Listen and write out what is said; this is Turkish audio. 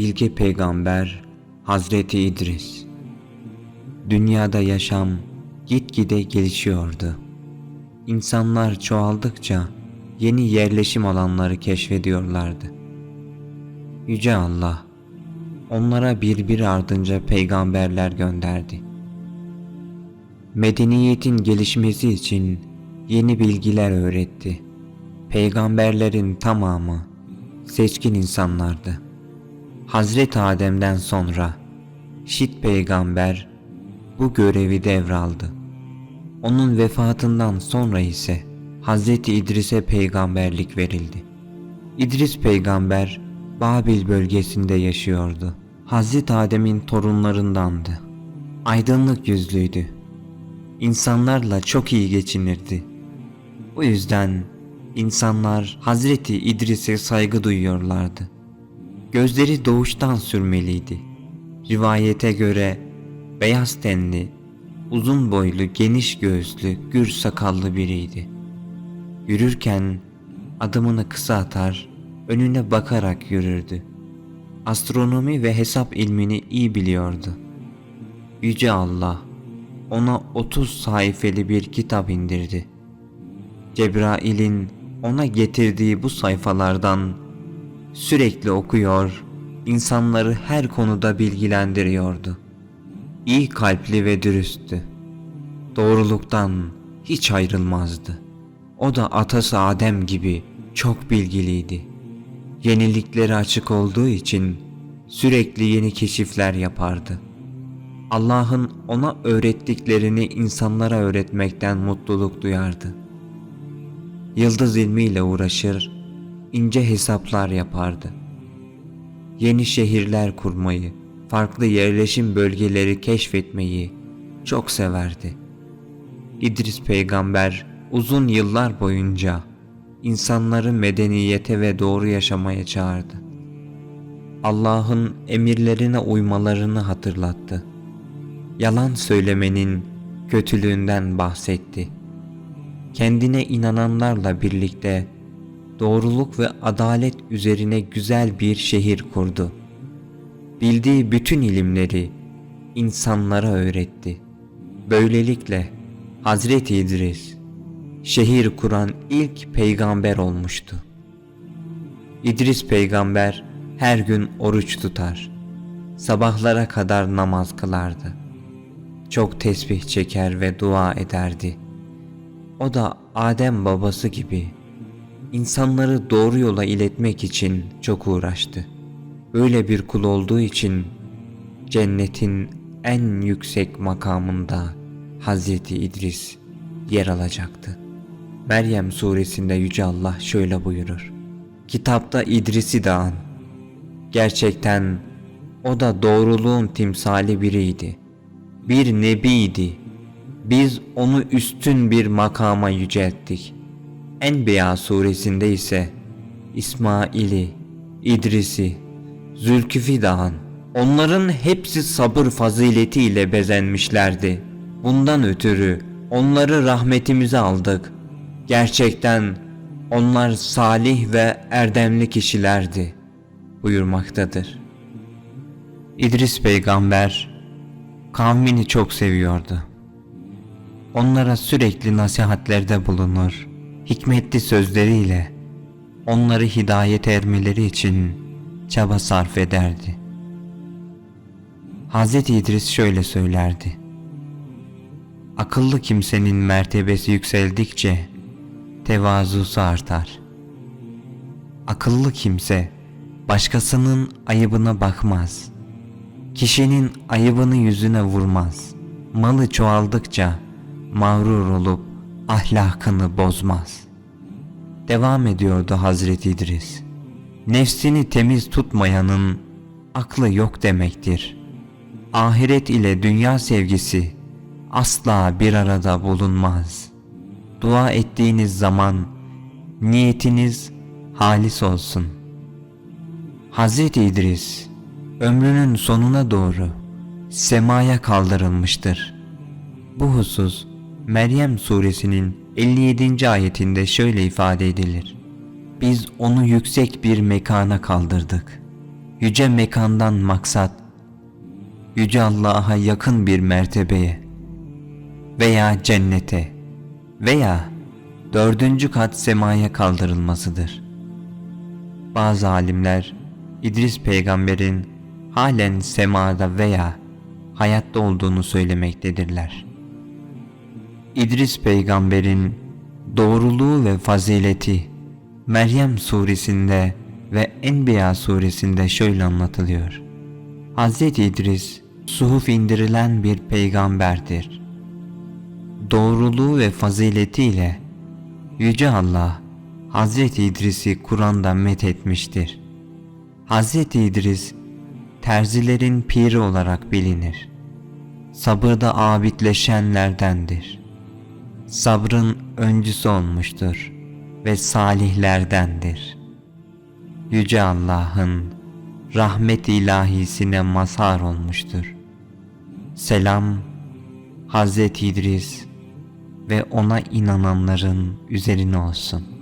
Bilge peygamber Hazreti İdris Dünyada yaşam gitgide gelişiyordu. İnsanlar çoğaldıkça yeni yerleşim alanları keşfediyorlardı. Yüce Allah onlara birbiri ardınca peygamberler gönderdi. Medeniyetin gelişmesi için yeni bilgiler öğretti. Peygamberlerin tamamı seçkin insanlardı. Hazreti Adem'den sonra Şit peygamber bu görevi devraldı. Onun vefatından sonra ise Hazreti İdris'e peygamberlik verildi. İdris peygamber Babil bölgesinde yaşıyordu. Hazreti Adem'in torunlarındandı. Aydınlık yüzlüydü. İnsanlarla çok iyi geçinirdi. Bu yüzden insanlar Hazreti İdris'e saygı duyuyorlardı. Gözleri doğuştan sürmeliydi. Rivayete göre beyaz tenli, uzun boylu, geniş göğüslü, gür sakallı biriydi. Yürürken adımını kısa atar, önüne bakarak yürürdü. Astronomi ve hesap ilmini iyi biliyordu. Yüce Allah ona 30 sayfeli bir kitap indirdi. Cebrail'in ona getirdiği bu sayfalardan sürekli okuyor, insanları her konuda bilgilendiriyordu. İyi kalpli ve dürüsttü. Doğruluktan hiç ayrılmazdı. O da atası Adem gibi çok bilgiliydi. Yeniliklere açık olduğu için sürekli yeni keşifler yapardı. Allah'ın ona öğrettiklerini insanlara öğretmekten mutluluk duyardı. Yıldız ilmiyle uğraşır, ince hesaplar yapardı. Yeni şehirler kurmayı, farklı yerleşim bölgeleri keşfetmeyi çok severdi. İdris peygamber uzun yıllar boyunca insanları medeniyete ve doğru yaşamaya çağırdı. Allah'ın emirlerine uymalarını hatırlattı. Yalan söylemenin kötülüğünden bahsetti. Kendine inananlarla birlikte doğruluk ve adalet üzerine güzel bir şehir kurdu. Bildiği bütün ilimleri insanlara öğretti. Böylelikle Hazreti İdris şehir kuran ilk peygamber olmuştu. İdris peygamber her gün oruç tutar. Sabahlara kadar namaz kılardı. Çok tesbih çeker ve dua ederdi. O da Adem babası gibi insanları doğru yola iletmek için çok uğraştı. Öyle bir kul olduğu için cennetin en yüksek makamında Hazreti İdris yer alacaktı. Meryem suresinde Yüce Allah şöyle buyurur. Kitapta İdris'i de an. Gerçekten o da doğruluğun timsali biriydi. Bir nebiydi. Biz onu üstün bir makama yücelttik. Enbiya suresinde ise İsmail'i, İdris'i, Zülküf'i dağın. Onların hepsi sabır faziletiyle bezenmişlerdi. Bundan ötürü onları rahmetimize aldık. Gerçekten onlar salih ve erdemli kişilerdi buyurmaktadır. İdris peygamber kavmini çok seviyordu. Onlara sürekli nasihatlerde bulunur, hikmetli sözleriyle onları hidayet ermeleri için çaba sarf ederdi. Hz. İdris şöyle söylerdi. Akıllı kimsenin mertebesi yükseldikçe tevazusu artar. Akıllı kimse başkasının ayıbına bakmaz. Kişinin ayıbını yüzüne vurmaz. Malı çoğaldıkça mağrur olup ahlakını bozmaz. Devam ediyordu Hazreti İdris. Nefsini temiz tutmayanın aklı yok demektir. Ahiret ile dünya sevgisi asla bir arada bulunmaz. Dua ettiğiniz zaman niyetiniz halis olsun. Hazreti İdris ömrünün sonuna doğru semaya kaldırılmıştır. Bu husus Meryem suresinin 57. ayetinde şöyle ifade edilir. Biz onu yüksek bir mekana kaldırdık. yüce mekandan maksat, yüce Allah'a yakın bir mertebeye veya cennete veya dördüncü kat semaya kaldırılmasıdır. Bazı alimler İdris peygamberin halen semada veya hayatta olduğunu söylemektedirler. İdris peygamberin doğruluğu ve fazileti Meryem suresinde ve Enbiya suresinde şöyle anlatılıyor. Hz. İdris suhuf indirilen bir peygamberdir. Doğruluğu ve faziletiyle Yüce Allah Hz. İdris'i Kur'an'da methetmiştir. Hz. İdris terzilerin piri olarak bilinir. Sabırda abidleşenlerdendir. Sabrın öncüsü olmuştur ve salihlerdendir. Yüce Allah'ın rahmet ilahisine mazhar olmuştur. Selam Hz. İdris ve ona inananların üzerine olsun.